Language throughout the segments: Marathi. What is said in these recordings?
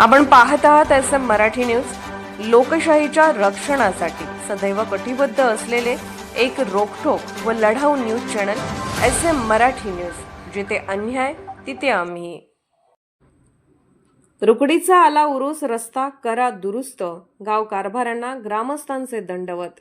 आपण पाहत आहात एस एम मराठी न्यूज. लोकशाहीच्या रक्षणासाठी सदैव कटिबद्ध असलेले एक रोखोक व लढाऊ news channel S M Marathi news. जिथे अन्याय तिथे आम्ही. रुकडीचा आला उरूस रस्ता करा दुरुस्त गाव कारभारांना ग्रामस्थांचे दंडवत.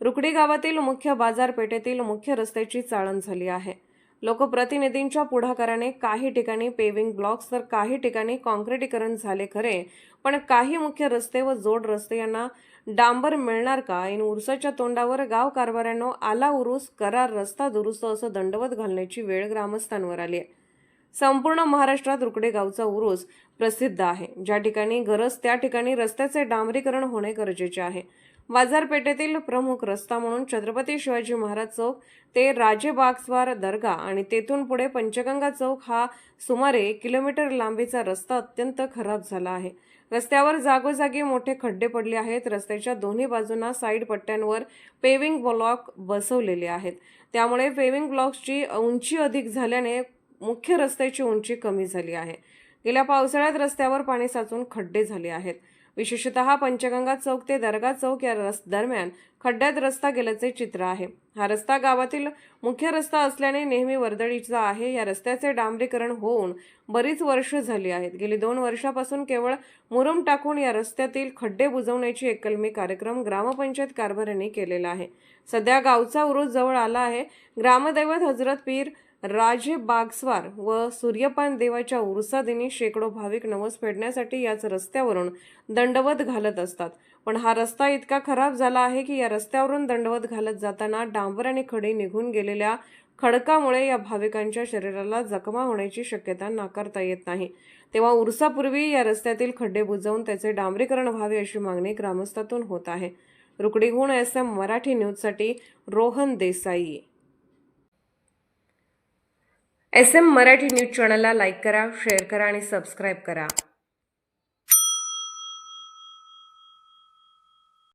रुकडी गावातील मुख्य बाजारपेठेतील मुख्य रस्त्याची चाळण झाली आहे. लोकप्रतिनिधींच्या पुढाकाराने काही ठिकाणी पेविंग ब्लॉक्स तर काही ठिकाणी कॉन्क्रिटीकरण झाले खरे. पण काही मुख्य रस्ते व जोड रस्ते यांना डांबर मिळणार का? इन उरसाच्या तोंडावर गाव कारभाऱ्यांनो आला उरूस करार रस्ता दुरुस्त असं दंडवत घालण्याची वेळ ग्रामस्थांवर आली आहे. संपूर्ण महाराष्ट्रात रुकडे गावचा उरूस प्रसिद्ध आहे. ज्या ठिकाणी गरज त्या ठिकाणी रस्त्याचे डांबरीकरण होणे गरजेचे आहे. बाजारपेठेतील प्रमुख रस्ता म्हणून छत्रपती शिवाजी महाराज चौक ते राजेबागस्वार दर्गा आणि तेथून पुढे पंचगंगा चौक हा सुमारे किलोमीटर लांबीचा रस्ता अत्यंत खराब झाला आहे. रस्त्यावर जागोजागी मोठे खड्डे पडले आहेत. रस्त्याच्या दोन्ही बाजूंना साईड पट्ट्यांवर पेविंग ब्लॉक बसवलेले आहेत. त्यामुळे पेविंग ब्लॉक्सची उंची अधिक झाल्याने मुख्य रस्त्याची उंची कमी झाली आहे. गेल्या पावसाळ्यात रस्त्यावर पाणी साचून खड्डे झाले आहेत. विशेषतः पंचगंगा चौक ते दर्गा चौक या रस दरम्यान खड्ड्यात रस्ता गेल्याचे चित्र आहे. हा रस्ता गावातील मुख्य रस्ता असल्याने नेहमी वर्दळीचा आहे. या रस्त्याचे डांबरीकरण होऊन बरीच वर्ष झाली आहेत. गेली दोन वर्षापासून केवळ मुरुम टाकून या रस्त्यातील खड्डे बुजवण्याची एकलमी कार्यक्रम ग्रामपंचायत कारभाऱ्यांनी केलेला आहे. सध्या गावचा उरूस जवळ आला आहे. ग्रामदैवत हजरत पीर राजे बागस्वार व सूर्यपान देवाच्या उरुसादिनी शेकडो भाविक नवस फेडण्यासाठी याच रस्त्यावरून दंडवत घालत असतात. पण हा रस्ता इतका खराब झाला आहे की या रस्त्यावरून दंडवत घालत जाताना डांबर आणि खडी निघून गेलेल्या खडकामुळे या भाविकांच्या शरीराला जखमा होण्याची शक्यता नाकारता येत नाही. तेव्हा उरसापूर्वी या रस्त्यातील खड्डे बुजवून त्याचे डांबरीकरण व्हावे अशी मागणी ग्रामस्थातून होत आहे. रुकडीहून एस एम मराठी न्यूजसाठी Rohan Desai. S M Marathi news चॅनलला लाईक करा शेअर करा आणि सबस्क्राईब करा.